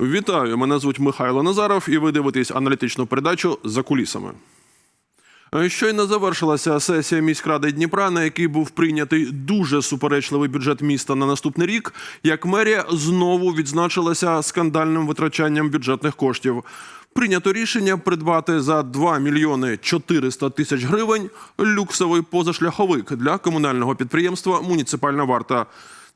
Вітаю! Мене звуть Михайло Назаров, і ви дивитесь аналітичну передачу за кулісами. Е, Щойно завершилася сесія міськради Дніпра, на якій був прийнятий дуже суперечливий бюджет міста на наступний рік. Як мерія знову відзначилася скандальним витрачанням бюджетних коштів. Прийнято рішення придбати за 2 мільйони 400 тисяч гривень люксовий позашляховик для комунального підприємства Муніципальна варта.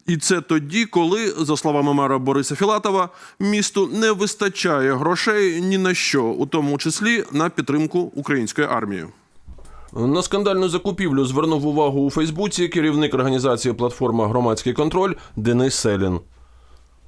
І це тоді, коли, за словами мера Бориса Філатова, місту не вистачає грошей ні на що, у тому числі на підтримку української армії. На скандальну закупівлю звернув увагу у Фейсбуці керівник організації платформа Громадський контроль Денис Селін.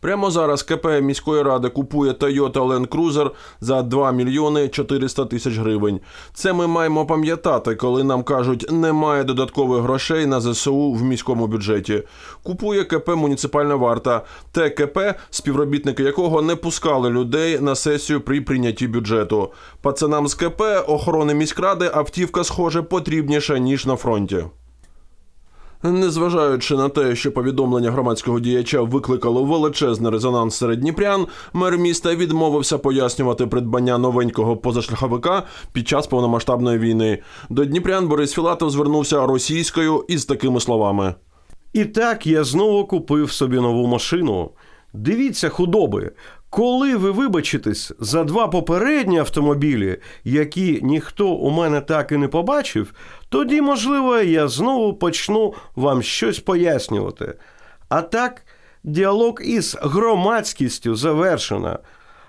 Прямо зараз КП міської ради купує Toyota Land Cruiser за 2 мільйони 400 тисяч гривень. Це ми маємо пам'ятати, коли нам кажуть, немає додаткових грошей на ЗСУ в міському бюджеті. Купує КП Муніципальна варта, те КП, співробітники якого не пускали людей на сесію при прийнятті бюджету. Пацанам з КП охорони міськради автівка, схоже, потрібніша ніж на фронті. Незважаючи на те, що повідомлення громадського діяча викликало величезний резонанс серед дніпрян, мер міста відмовився пояснювати придбання новенького позашляховика під час повномасштабної війни. До дніпрян Борис Філатов звернувся російською із такими словами. І так я знову купив собі нову машину. Дивіться, худоби. Коли ви вибачитесь за два попередні автомобілі, які ніхто у мене так і не побачив, тоді, можливо, я знову почну вам щось пояснювати. А так, діалог із громадськістю завершено.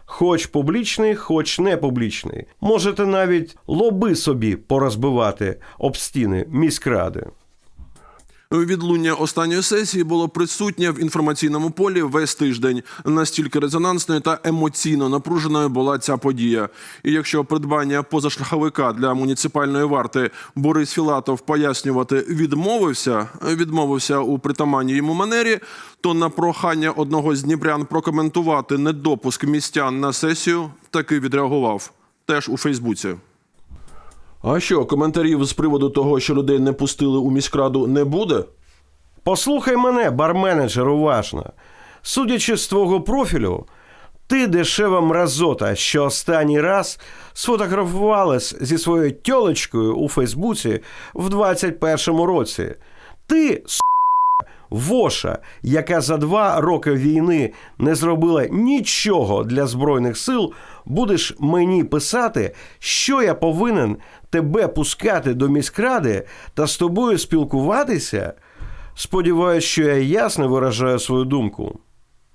Хоч публічний, хоч не публічний. Можете навіть лоби собі порозбивати об стіни міськради. Відлуння останньої сесії було присутнє в інформаційному полі весь тиждень. Настільки резонансною та емоційно напруженою була ця подія. І якщо придбання позашляховика для муніципальної варти Борис Філатов пояснювати відмовився, відмовився у притаманній йому манері, то на прохання одного з дніпрян прокоментувати недопуск містян на сесію таки відреагував теж у Фейсбуці. А що, коментарів з приводу того, що людей не пустили у міськраду, не буде? Послухай мене, барменеджер, уважно. Судячи з твого профілю, ти дешева мразота, що останній раз сфотографувалась зі своєю тьолочкою у Фейсбуці в 21-му році. Ти воша, яка за два роки війни не зробила нічого для Збройних сил, будеш мені писати, що я повинен тебе пускати до міськради та з тобою спілкуватися? Сподіваюсь, що я ясно виражаю свою думку.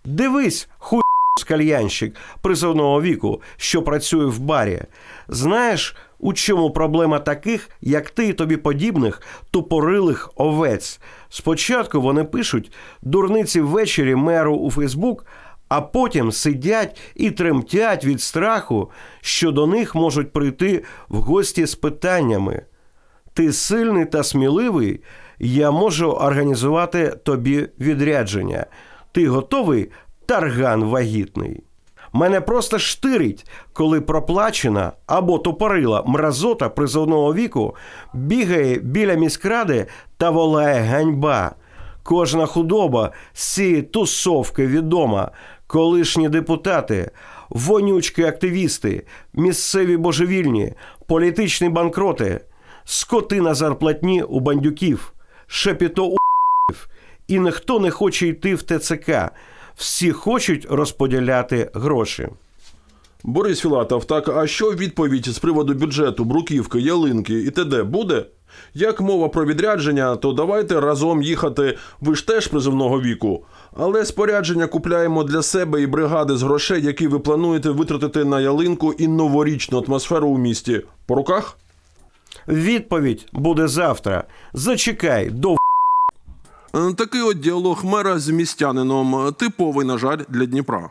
Дивись, хуй кальянщик призовного віку, що працює в барі. Знаєш, у чому проблема таких, як ти і тобі подібних тупорилих овець? Спочатку вони пишуть дурниці ввечері меру у Фейсбук, а потім сидять і тремтять від страху, що до них можуть прийти в гості з питаннями. Ти сильний та сміливий, я можу організувати тобі відрядження. Ти готовий, тарган вагітний. Мене просто штирить, коли проплачена або тупорила мразота призовного віку бігає біля міськради та волає ганьба. Кожна худоба з цієї тусовки відома, колишні депутати, вонючки активісти, місцеві божевільні, політичні банкроти, скоти на зарплатні у бандюків, шепіто у і ніхто не хоче йти в ТЦК. Всі хочуть розподіляти гроші. Борис Філатов, так а що відповідь з приводу бюджету, бруківки, ялинки і т.д. буде? Як мова про відрядження, то давайте разом їхати. Ви ж теж призовного віку. Але спорядження купляємо для себе і бригади з грошей, які ви плануєте витратити на ялинку і новорічну атмосферу у місті. По руках? Відповідь буде завтра. Зачекай до Такий от діалог мера з містянином е, типовий, на жаль, для Дніпра.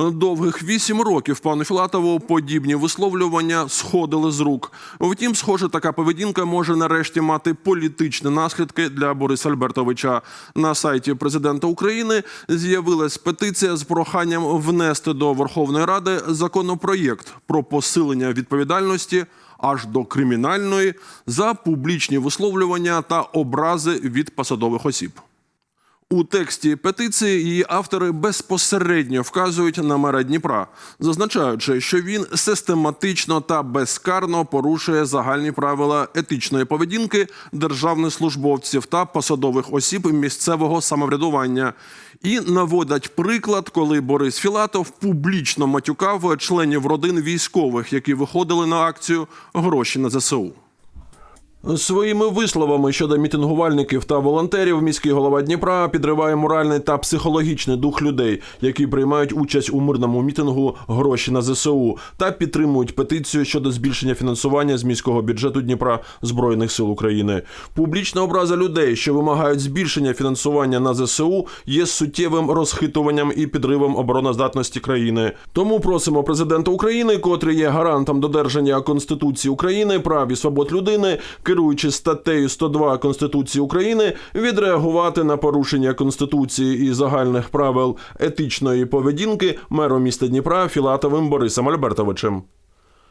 Е, Довгих вісім років пану Філатову подібні висловлювання сходили з рук. Втім, схоже, така поведінка може нарешті мати політичні наслідки для Бориса Альбертовича. На сайті президента України з'явилась петиція з проханням внести до Верховної Ради законопроєкт про посилення відповідальності аж до кримінальної за публічні висловлювання та образи від посадових осіб. У тексті петиції її автори безпосередньо вказують на мера Дніпра, зазначаючи, що він систематично та безкарно порушує загальні правила етичної поведінки державних службовців та посадових осіб місцевого самоврядування, і наводять приклад, коли Борис Філатов публічно матюкав членів родин військових, які виходили на акцію гроші на ЗСУ. Своїми висловами щодо мітингувальників та волонтерів міський голова Дніпра підриває моральний та психологічний дух людей, які приймають участь у мирному мітингу гроші на ЗСУ та підтримують петицію щодо збільшення фінансування з міського бюджету Дніпра Збройних сил України. Публічна образа людей, що вимагають збільшення фінансування на ЗСУ, є суттєвим розхитуванням і підривом обороноздатності країни. Тому просимо президента України, котрий є гарантом додержання Конституції України, прав і свобод людини, керуючи статтею 102 Конституції України, відреагувати на порушення Конституції і загальних правил етичної поведінки мером міста Дніпра Філатовим Борисом Альбертовичем.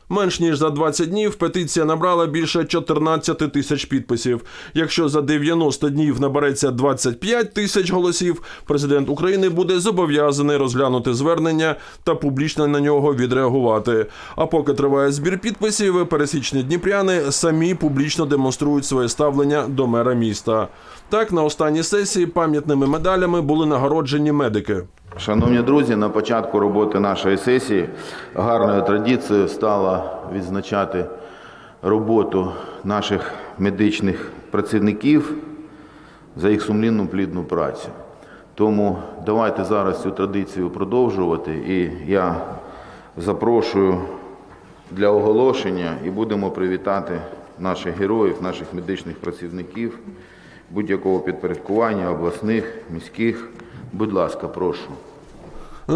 Менш ніж за 20 днів петиція набрала більше 14 тисяч підписів. Якщо за 90 днів набереться 25 тисяч голосів, президент України буде зобов'язаний розглянути звернення та публічно на нього відреагувати. А поки триває збір підписів, пересічні дніпряни самі публічно демонструють своє ставлення до мера міста. Так, на останній сесії пам'ятними медалями були нагороджені медики. Шановні друзі, на початку роботи нашої сесії гарною традицією стало відзначати роботу наших медичних працівників за їх сумлінну плідну працю. Тому давайте зараз цю традицію продовжувати. І я запрошую для оголошення і будемо привітати наших героїв, наших медичних працівників будь-якого підпорядкування, обласних, міських. Будь ласка, прошу.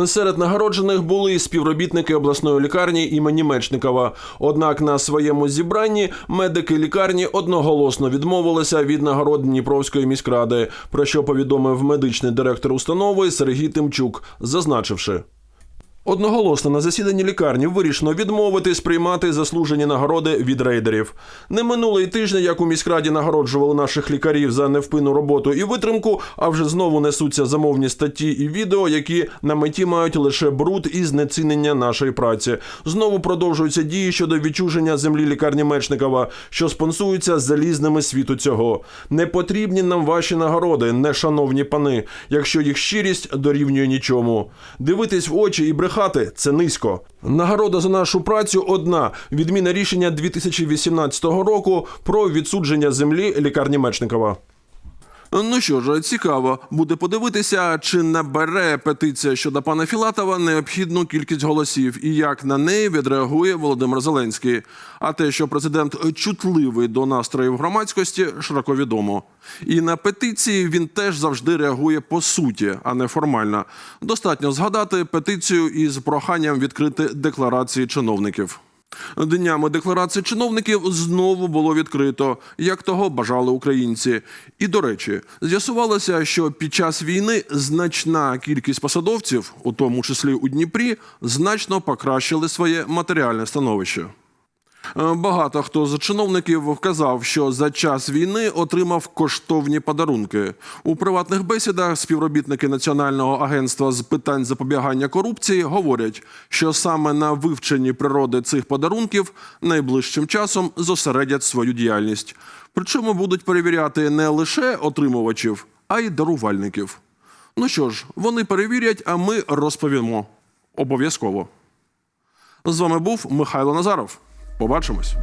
Серед нагороджених були і співробітники обласної лікарні імені Мечникова. Однак на своєму зібранні медики лікарні одноголосно відмовилися від нагород Дніпровської міськради, про що повідомив медичний директор установи Сергій Тимчук, зазначивши. Одноголосно на засіданні лікарні вирішено відмовитись приймати заслужені нагороди від рейдерів. Не минуло й тижня, як у міськраді нагороджували наших лікарів за невпинну роботу і витримку, а вже знову несуться замовні статті і відео, які на меті мають лише бруд і знецінення нашої праці. Знову продовжуються дії щодо відчуження землі лікарні Мечникова, що спонсуються залізними світу цього. Не потрібні нам ваші нагороди, не шановні пани, якщо їх щирість дорівнює нічому. Дивитись в очі і брехати це низько. Нагорода за нашу працю одна відміна рішення 2018 року про відсудження землі лікарні Мечникова. Ну що ж, цікаво буде подивитися, чи набере петиція щодо пана Філатова необхідну кількість голосів і як на неї відреагує Володимир Зеленський. А те, що президент чутливий до настроїв громадськості, широко відомо. І на петиції він теж завжди реагує по суті, а не формально. Достатньо згадати петицію із проханням відкрити декларації чиновників. Днями декларації чиновників знову було відкрито, як того бажали українці. І до речі, з'ясувалося, що під час війни значна кількість посадовців, у тому числі у Дніпрі, значно покращили своє матеріальне становище. Е, Багато хто з чиновників вказав, що за час війни отримав коштовні подарунки. У приватних бесідах співробітники Національного агентства з питань запобігання корупції говорять, що саме на вивченні природи цих подарунків найближчим часом зосередять свою діяльність. Причому будуть перевіряти не лише отримувачів, а й дарувальників. Ну що ж, вони перевірять, а ми розповімо обов'язково. З вами був Михайло Назаров. Побачимось.